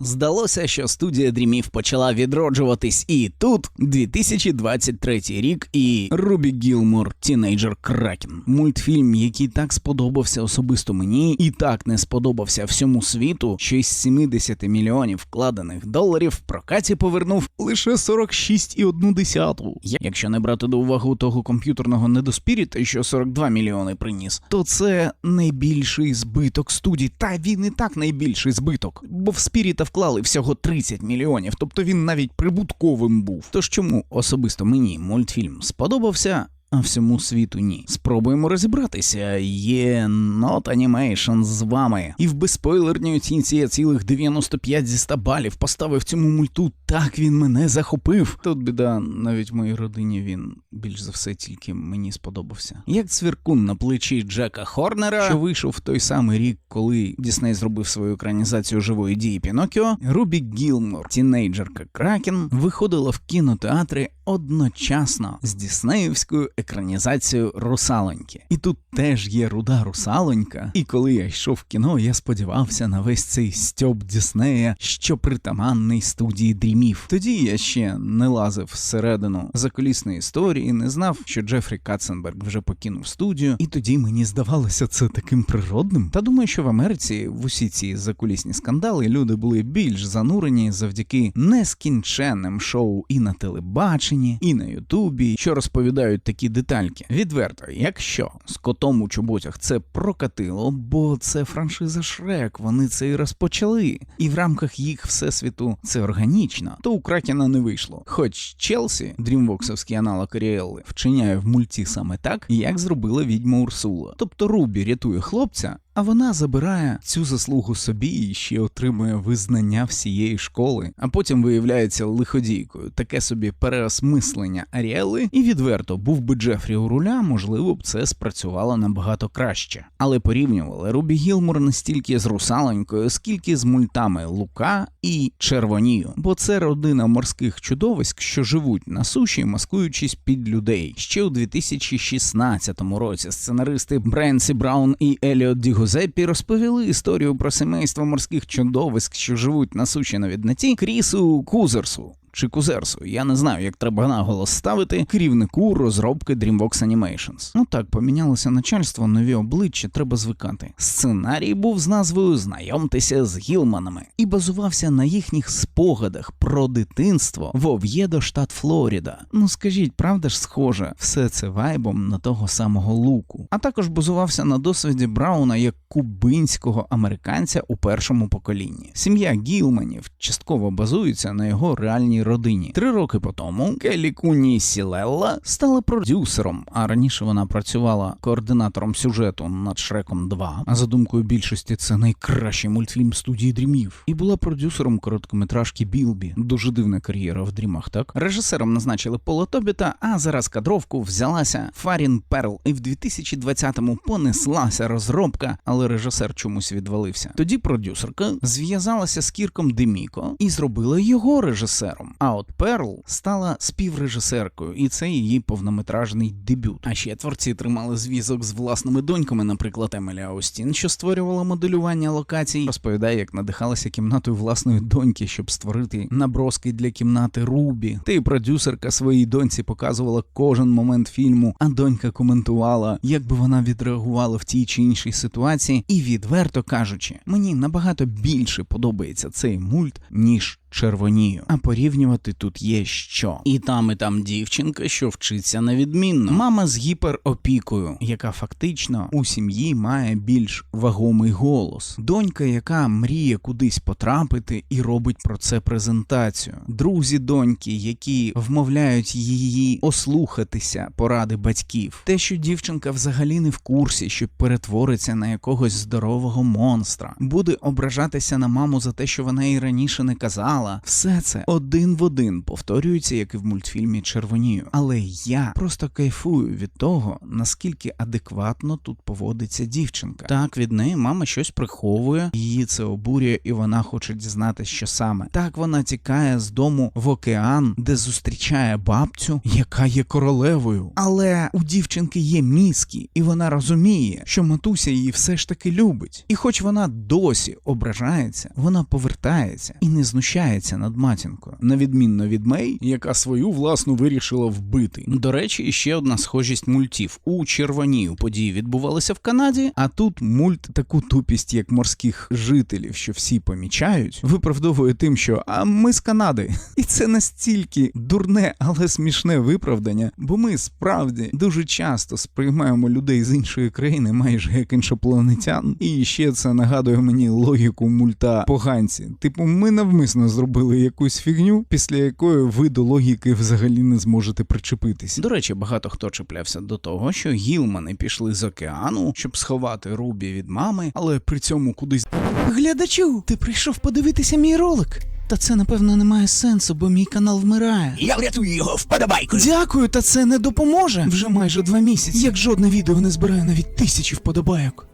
Здалося, що студія дрімів почала відроджуватись, і тут 2023 рік і Рубі Гілмор Тінейджер Кракен. Мультфільм, який так сподобався особисто мені, і так не сподобався всьому світу, що із 70 мільйонів вкладених доларів в прокаті повернув лише 46,1. Я- Якщо не брати до уваги того комп'ютерного недоспіріта, що 42 мільйони приніс, то це найбільший збиток студії. Та він і так найбільший збиток, бо в Спіріта вклали всього 30 мільйонів, тобто він навіть прибутковим був. Тож чому особисто мені мультфільм сподобався? А всьому світу ні. Спробуємо розібратися. Є Not Animation з вами. І в безспойлерній оцінці я цілих 95 зі 100 балів поставив цьому мульту. Так він мене захопив. Тут біда, навіть в моїй родині він більш за все тільки мені сподобався. Як цвіркун на плечі Джека Хорнера, що вийшов в той самий рік, коли Дісней зробив свою екранізацію живої дії Пінокіо, Рубі Гілмор, тінейджерка Кракен, виходила в кінотеатри одночасно з діснеївською екранізацією Русалоньки. І тут теж є руда русалонька. І коли я йшов в кіно, я сподівався на весь цей стьоп Діснея, що притаманний студії дрімів. Тоді я ще не лазив всередину заколісної історії, не знав, що Джефрі Катценберг вже покинув студію, і тоді мені здавалося це таким природним. Та думаю, що в Америці в усі ці закулісні скандали люди були більш занурені завдяки нескінченним шоу і на телебаченні, і на Ютубі, що розповідають такі детальки. Відверто, якщо з котом у чоботях це прокатило, бо це франшиза Шрек, вони це і розпочали, і в рамках їх всесвіту це органічно, то у Кракена не вийшло. Хоч Челсі, дрімвоксовський аналог Ріелли, вчиняє в мульті саме так, як зробила відьма Урсула. Тобто Рубі рятує хлопця. А вона забирає цю заслугу собі і ще отримує визнання всієї школи, а потім виявляється лиходійкою. Таке собі переосмислення Аріели, і відверто був би Джефрі у руля, можливо б це спрацювало набагато краще. Але порівнювали Рубі Гілмор не стільки з русалонькою, скільки з мультами Лука і Червонію, бо це родина морських чудовиськ, що живуть на суші, маскуючись під людей. Ще у 2016 році сценаристи Бренсі Браун і Еліот Ді Гузеппі розповіли історію про семейство морських чудовиськ, що живуть на суші на відноті, Крісу Кузерсу. Чи Кузерсу, я не знаю, як треба наголос ставити керівнику розробки DreamWorks Animations. Ну так, помінялося начальство, нові обличчя, треба звикати. Сценарій був з назвою Знайомтеся з Гілманами і базувався на їхніх спогадах про дитинство в Ов'єдо, штат Флоріда. Ну скажіть, правда ж схоже, все це вайбом на того самого луку. А також базувався на досвіді Брауна як кубинського американця у першому поколінні. Сім'я Гілманів частково базується на його реальній родині. Три роки по тому Келлі Куні Сілелла стала продюсером, а раніше вона працювала координатором сюжету над Шреком 2. А за думкою більшості, це найкращий мультфільм студії дрімів. І була продюсером короткометражки Білбі. Дуже дивна кар'єра в дрімах, так? Режисером назначили Пола Тобіта, а зараз кадровку взялася Фарін Перл. І в 2020-му понеслася розробка, але режисер чомусь відвалився. Тоді продюсерка зв'язалася з Кірком Деміко і зробила його режисером. А от Перл стала співрежисеркою, і це її повнометражний дебют. А ще творці тримали зв'язок з власними доньками, наприклад, Емелі Аустін, що створювала моделювання локацій, розповідає, як надихалася кімнатою власної доньки, щоб створити наброски для кімнати Рубі. Та й продюсерка своїй доньці показувала кожен момент фільму, а донька коментувала, як би вона відреагувала в тій чи іншій ситуації. І відверто кажучи, мені набагато більше подобається цей мульт, ніж червонію. А порівнювати тут є що. І там, і там дівчинка, що вчиться невідмінно. Мама з гіперопікою, яка фактично у сім'ї має більш вагомий голос. Донька, яка мріє кудись потрапити і робить про це презентацію. Друзі доньки, які вмовляють її ослухатися поради батьків. Те, що дівчинка взагалі не в курсі, що перетвориться на якогось здорового монстра, буде ображатися на маму за те, що вона їй раніше не казала співала. Все це один в один повторюється, як і в мультфільмі Червонію. Але я просто кайфую від того, наскільки адекватно тут поводиться дівчинка. Так, від неї мама щось приховує, її це обурює, і вона хоче дізнатися, що саме. Так вона тікає з дому в океан, де зустрічає бабцю, яка є королевою. Але у дівчинки є мізки, і вона розуміє, що матуся її все ж таки любить. І хоч вона досі ображається, вона повертається і не знущається над матінкою, на відмінно від Мей, яка свою власну вирішила вбити. До речі, ще одна схожість мультів у червонію події відбувалися в Канаді, а тут мульт таку тупість, як морських жителів, що всі помічають, виправдовує тим, що а ми з Канади. І це настільки дурне, але смішне виправдання, бо ми справді дуже часто сприймаємо людей з іншої країни майже як іншопланетян. І ще це нагадує мені логіку мульта поганці. Типу, ми навмисно зробили якусь фігню, після якої ви до логіки взагалі не зможете причепитись. До речі, багато хто чіплявся до того, що гілмани пішли з океану, щоб сховати Рубі від мами, але при цьому кудись. Глядачу, ти прийшов подивитися мій ролик. Та це напевно не має сенсу, бо мій канал вмирає. Я врятую його вподобайкою. Дякую, та це не допоможе. Вже майже два місяці. Як жодне відео не збирає навіть тисячі вподобайок.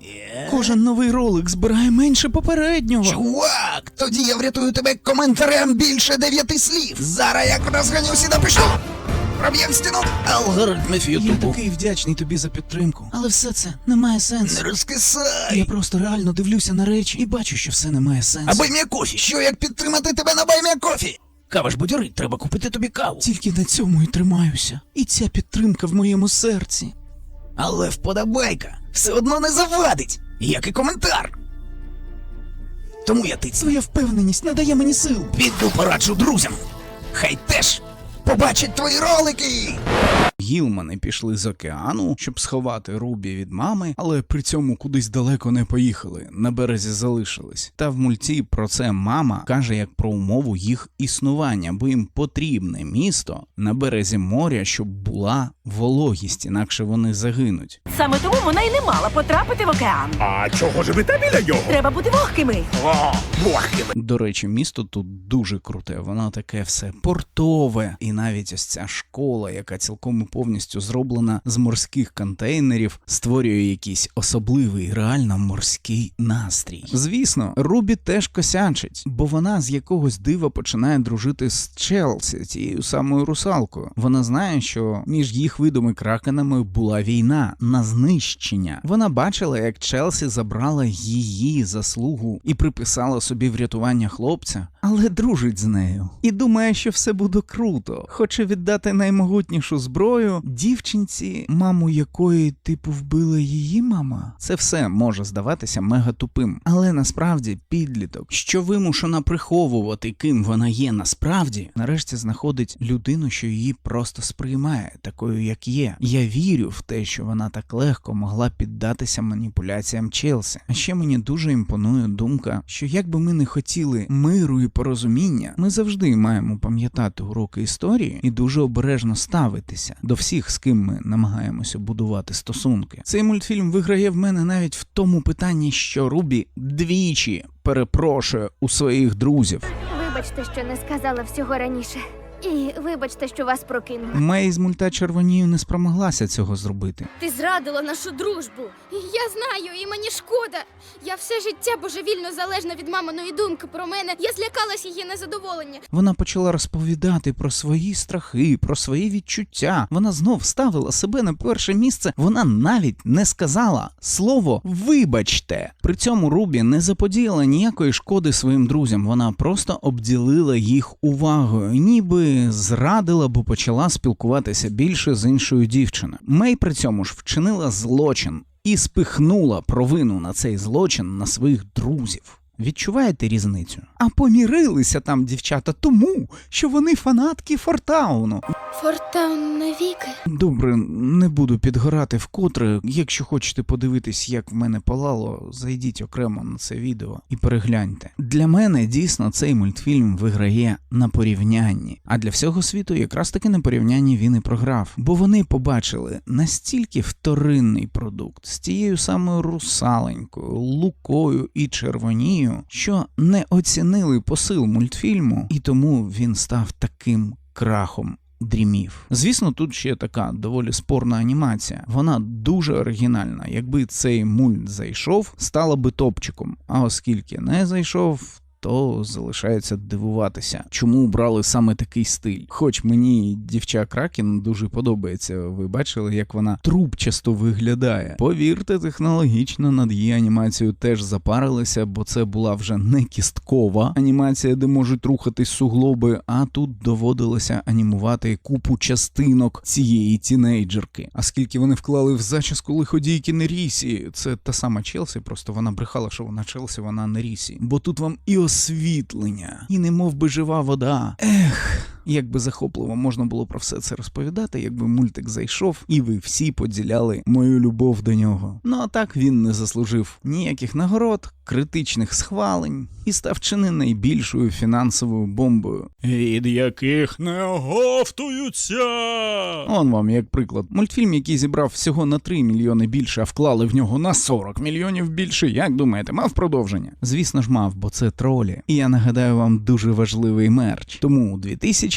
Кожен новий ролик збирає менше попереднього. Чувак, тоді я врятую тебе коментарем більше дев'яти слів. Зараз як розганюся, і напишу. Проб'єм стіну. Алгоритмів Я Ютубу. такий вдячний тобі за підтримку. Але все це не має сенсу. Не розкисай. Я просто реально дивлюся на речі і бачу, що все не має сенсу. А баймія кофі. Що як підтримати тебе на баймія кофі? Кава ж будь треба купити тобі каву. Тільки на цьому і тримаюся. І ця підтримка в моєму серці. Але вподобайка все одно не завадить, як і коментар. Тому я тицю. Своя впевненість надає мені сил. Піду пораджу друзям. Хай теж побачать твої ролики. Гілмани пішли з океану, щоб сховати Рубі від мами, але при цьому кудись далеко не поїхали, на березі залишились. Та в мульті про це мама каже як про умову їх існування, бо їм потрібне місто на березі моря, щоб була вологість, інакше вони загинуть. Саме тому вона й не мала потрапити в океан. А чого живете біля нього? Треба бути вогкими. О, вогкими. До речі, місто тут дуже круте, воно таке все портове, і навіть ось ця школа, яка цілком повністю зроблена з морських контейнерів, створює якийсь особливий, реально морський настрій. Звісно, Рубі теж косячить, бо вона з якогось дива починає дружити з Челсі, тією самою русалкою. Вона знає, що між їх видами кракенами була війна на знищення. Вона бачила, як Челсі забрала її заслугу і приписала собі врятування хлопця, але дружить з нею і думає, що все буде круто. Хоче віддати наймогутнішу зброю дівчинці, маму якої типу вбила її мама. Це все може здаватися мега тупим, але насправді підліток, що вимушена приховувати, ким вона є насправді, нарешті знаходить людину, що її просто сприймає такою, як є. Я вірю в те, що вона так легко могла піддатися маніпуляціям Челсі. А ще мені дуже імпонує думка, що як би ми не хотіли миру і порозуміння, ми завжди маємо пам'ятати уроки історії і дуже обережно ставитися до всіх, з ким ми намагаємося будувати стосунки. Цей мультфільм виграє в мене навіть в тому питанні, що Рубі двічі перепрошує у своїх друзів. Вибачте, що не сказала всього раніше. І вибачте, що вас прокинула. Мей з мульта червонію не спромоглася цього зробити. Ти зрадила нашу дружбу. Я знаю, і мені шкода. Я все життя божевільно залежна від маминої думки про мене. Я злякалась її незадоволення. Вона почала розповідати про свої страхи, про свої відчуття. Вона знов ставила себе на перше місце. Вона навіть не сказала слово вибачте. При цьому Рубі не заподіяла ніякої шкоди своїм друзям. Вона просто обділила їх увагою, ніби зрадила, бо почала спілкуватися більше з іншою дівчиною. Мей при цьому ж вчинила злочин і спихнула провину на цей злочин на своїх друзів. Відчуваєте різницю? А помірилися там дівчата тому, що вони фанатки Фортауну. Фортаун навіки. Добре, не буду підгорати вкотре. Якщо хочете подивитись, як в мене палало, зайдіть окремо на це відео і перегляньте. Для мене дійсно цей мультфільм виграє на порівнянні. А для всього світу якраз таки на порівнянні він і програв. Бо вони побачили настільки вторинний продукт з тією самою русаленькою, лукою і червонією, розумію, що не оцінили посил мультфільму, і тому він став таким крахом. Дрімів. Звісно, тут ще така доволі спорна анімація. Вона дуже оригінальна. Якби цей мульт зайшов, стала би топчиком. А оскільки не зайшов. То залишається дивуватися, чому брали саме такий стиль. Хоч мені дівча Кракен дуже подобається. Ви бачили, як вона трубчасто виглядає. Повірте, технологічно над її анімацією теж запарилися, бо це була вже не кісткова анімація, де можуть рухатись суглоби, а тут доводилося анімувати купу частинок цієї тінейджерки. А скільки вони вклали в зачіску лиходійки Нерісі, це та сама Челсі, просто вона брехала, що вона Челсі, вона Нерісі. Бо тут вам і освітлення, і немов би жива вода. Ех. Як би захопливо можна було про все це розповідати, якби мультик зайшов, і ви всі поділяли мою любов до нього. Ну а так він не заслужив ніяких нагород, критичних схвалень і став чи не найбільшою фінансовою бомбою, від яких не оговтуються. Он вам як приклад. Мультфільм, який зібрав всього на 3 мільйони більше, а вклали в нього на 40 мільйонів більше. Як думаєте, мав продовження? Звісно ж мав, бо це тролі. І я нагадаю вам дуже важливий мерч. Тому у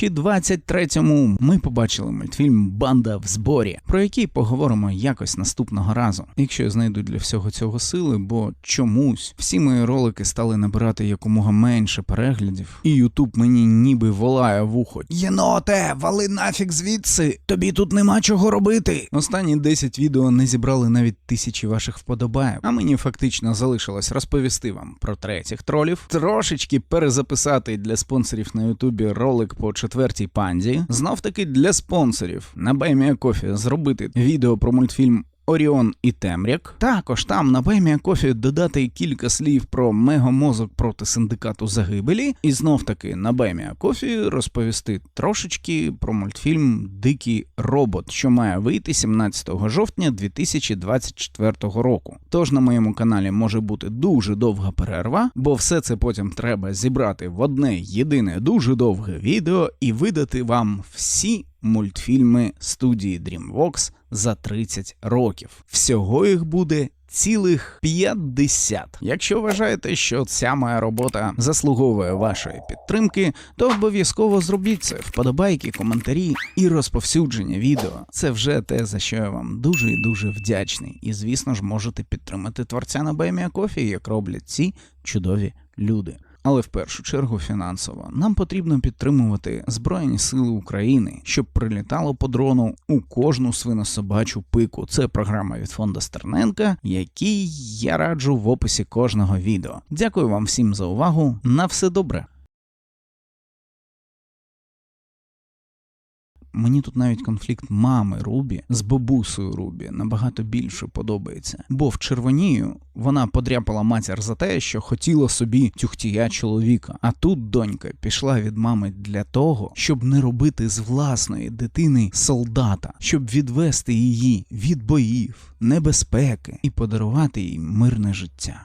2023-му ми побачили мультфільм Банда в зборі, про який поговоримо якось наступного разу. Якщо я знайду для всього цього сили, бо чомусь всі мої ролики стали набирати якомога менше переглядів, і Ютуб мені ніби волає в ухо. Єноте, вали нафіг звідси. Тобі тут нема чого робити. Останні 10 відео не зібрали навіть тисячі ваших вподобайок, а мені фактично залишилось розповісти вам про третіх тролів, трошечки перезаписати для спонсорів на Ютубі ролик по четвертій панді. Знов таки для спонсорів на Баймія Кофі зробити відео про мультфільм. Оріон і Темряк. Також там на Баймія Кофі додати кілька слів про мегамозок проти синдикату загибелі, і знов таки на Баймія Кофі розповісти трошечки про мультфільм Дикий робот, що має вийти 17 жовтня 2024 року. Тож на моєму каналі може бути дуже довга перерва, бо все це потім треба зібрати в одне єдине дуже довге відео і видати вам всі мультфільми студії DreamWorks за 30 років. Всього їх буде. Цілих 50. Якщо вважаєте, що ця моя робота заслуговує вашої підтримки, то обов'язково зробіть це вподобайки, коментарі і розповсюдження відео. Це вже те, за що я вам дуже і дуже вдячний. І звісно ж можете підтримати творця на Баймія Кофі, як роблять ці чудові люди. Але в першу чергу фінансово нам потрібно підтримувати Збройні Сили України, щоб прилітало по дрону у кожну свинособачу пику. Це програма від фонда Стерненка, який я раджу в описі кожного відео. Дякую вам всім за увагу. На все добре. Мені тут навіть конфлікт мами Рубі з бабусею Рубі набагато більше подобається. Бо в червонію вона подряпала матір за те, що хотіла собі тюхтія чоловіка. А тут донька пішла від мами для того, щоб не робити з власної дитини солдата, щоб відвести її від боїв, небезпеки і подарувати їй мирне життя.